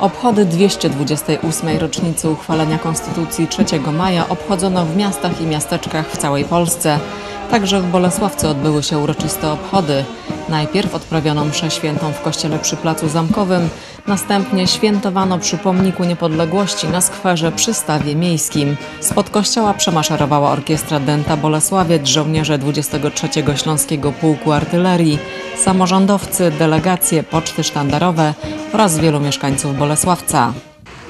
Obchody 228. rocznicy uchwalenia Konstytucji 3 maja obchodzono w miastach i miasteczkach w całej Polsce. Także w Bolesławce odbyły się uroczyste obchody. Najpierw odprawiono mszę świętą w kościele przy Placu Zamkowym, następnie świętowano przy Pomniku Niepodległości na skwerze przy Stawie Miejskim. Spod kościoła przemaszerowała orkiestra Denta Bolesławiec, żołnierze 23 Śląskiego Pułku Artylerii, samorządowcy, delegacje, poczty sztandarowe oraz wielu mieszkańców Bolesławca.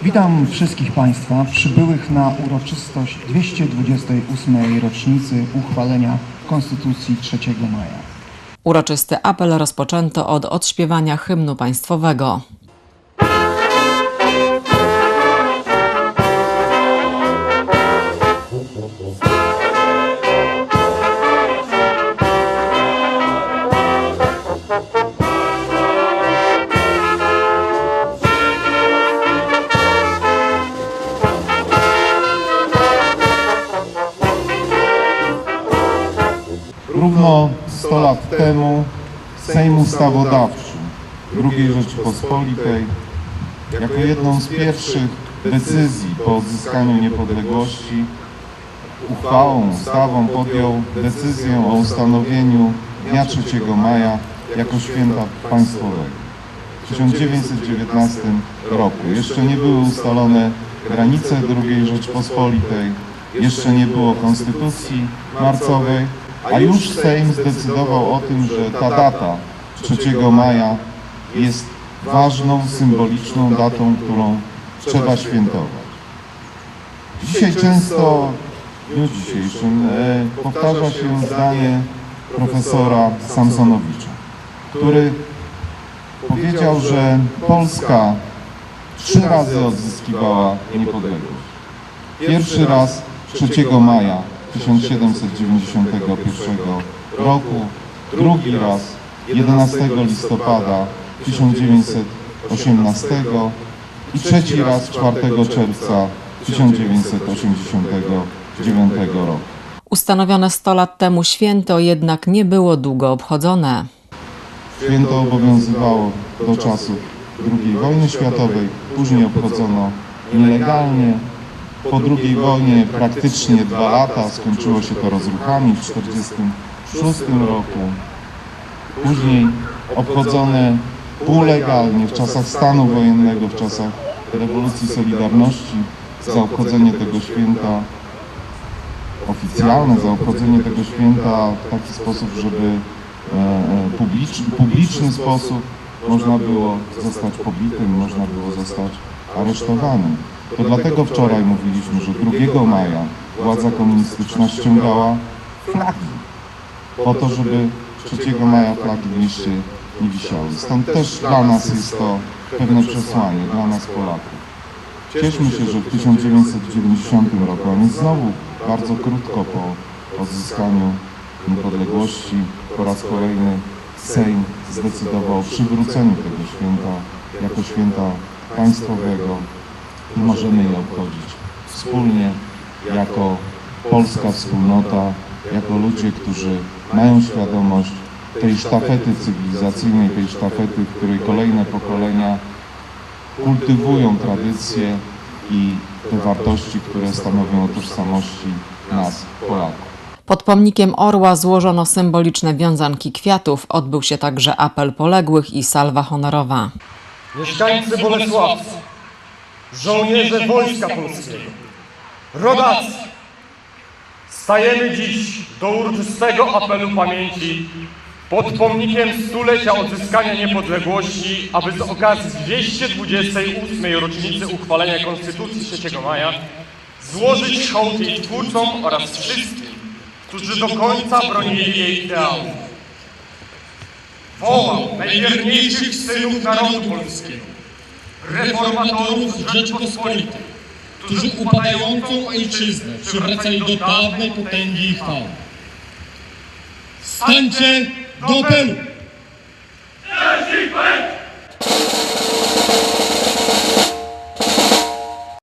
Witam wszystkich Państwa przybyłych na uroczystość 228. rocznicy uchwalenia Konstytucji 3 maja. Uroczysty apel rozpoczęto od odśpiewania hymnu państwowego. Równo 100 lat temu Sejm Ustawodawczy II Rzeczypospolitej jako jedną z pierwszych decyzji po odzyskaniu niepodległości uchwałą, ustawą podjął decyzję o ustanowieniu dnia 3 maja jako święta państwowego. W 1919 roku jeszcze nie były ustalone granice II Rzeczypospolitej, jeszcze nie było konstytucji marcowej, a już Sejm zdecydował o tym, że ta data 3 maja jest ważną, symboliczną datą, którą trzeba świętować. Dzisiaj często, w dniu dzisiejszym, e, powtarza się zdanie profesora Samsonowicza, który powiedział, że Polska trzy razy odzyskiwała niepodległość. Pierwszy raz 3 maja 1791 roku, drugi raz 11 listopada 1918 i trzeci raz 4 czerwca 1989 roku. Ustanowione 100 lat temu święto jednak nie było długo obchodzone. Święto obowiązywało do czasów II wojny światowej, później obchodzono nielegalnie. Po II wojnie praktycznie dwa lata, skończyło się to rozruchami w 1946 roku. Później obchodzone półlegalnie w czasach stanu wojennego, w czasach rewolucji Solidarności, za obchodzenie tego święta oficjalne, za obchodzenie tego święta w taki sposób, żeby e, e, publiczny, publiczny sposób można było zostać pobitym, można było zostać aresztowanym. To dlatego wczoraj mówiliśmy, że 2 maja władza komunistyczna ściągała flagi po to, żeby 3 maja flagi w nie wisiały. Stąd też dla nas jest to pewne przesłanie, dla nas Polaków. Cieszmy się, że w 1990 roku, a więc znowu bardzo krótko po odzyskaniu niepodległości, po raz kolejny Sejm zdecydował o przywróceniu tego święta jako święta państwowego i możemy je obchodzić wspólnie jako polska wspólnota, jako ludzie, którzy mają świadomość tej sztafety cywilizacyjnej, tej sztafety, w której kolejne pokolenia kultywują tradycje i te wartości, które stanowią o tożsamości nas, Polaków. Pod pomnikiem orła złożono symboliczne wiązanki kwiatów. Odbył się także apel poległych i salwa honorowa. Mieszkańcy Bolesławcy, żołnierze Wojska Polskiego, rodacy, stajemy dziś do uroczystego apelu pamięci pod pomnikiem stulecia odzyskania niepodległości, aby z okazji 228. rocznicy uchwalenia Konstytucji 3 maja złożyć hołd jej twórcom oraz wszystkim, którzy do końca bronili jej ideałów. Wołam najwierniejszych synów narodu polskiego, reformatorów Rzeczypospolitej, którzy upadającą ojczyznę przywracali do dawnej potęgi i chwały. Stańcie do apelu!